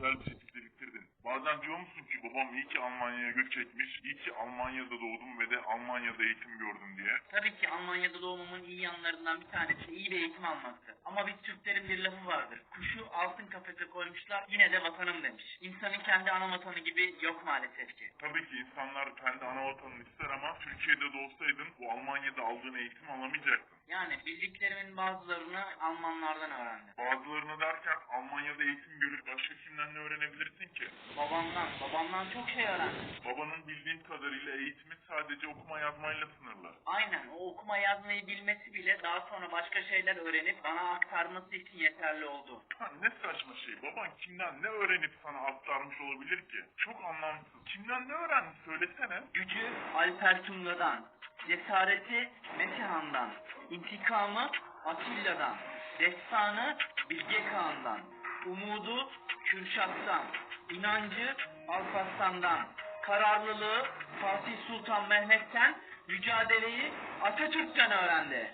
güzel bir şekilde bitirdin. Bazen diyor musun ki babam iyi ki Almanya'ya göç etmiş, iyi ki Almanya'da doğdum ve de Almanya'da eğitim gördüm diye. Tabii ki Almanya'da doğmamın iyi yanlarından bir tanesi iyi bir eğitim almaktı. Ama biz Türklerin bir lafı vardır. Kuşu altın kafese koymuşlar yine de vatanım demiş. İnsanın kendi ana vatanı gibi yok maalesef ki. Tabii ki insanlar kendi ana vatanını ister ama Türkiye'de doğsaydın bu Almanya'da aldığın eğitimi alamayacaktın. Yani bildiklerimin bazılarını Almanlardan öğrendim. Bazılarını derken Almanya'da eğitim görüp başka kimden ne öğrenebilirsin ki? Babamdan, babamdan çok şey öğrendim. Babanın bildiğim kadarıyla eğitimi sadece okuma yazmayla sınırlı. Aynen o okuma yazmayı bilmesi bile daha sonra başka şeyler öğrenip bana aktarması için yeterli oldu. Ha, ne saçma şey. Baban kimden ne öğrenip sana aktarmış olabilir ki? Çok anlamsız. Kimden ne öğrendi söylesene. Gücü Alper Tunga'dan, cesareti Metehan'dan, intikamı Atilla'dan, destanı Bilge Kağan'dan, umudu Kürşat'tan, inancı Alparslan'dan, kararlılığı Fatih Sultan Mehmet'ten, mücadeleyi Atatürk'ten öğrendi.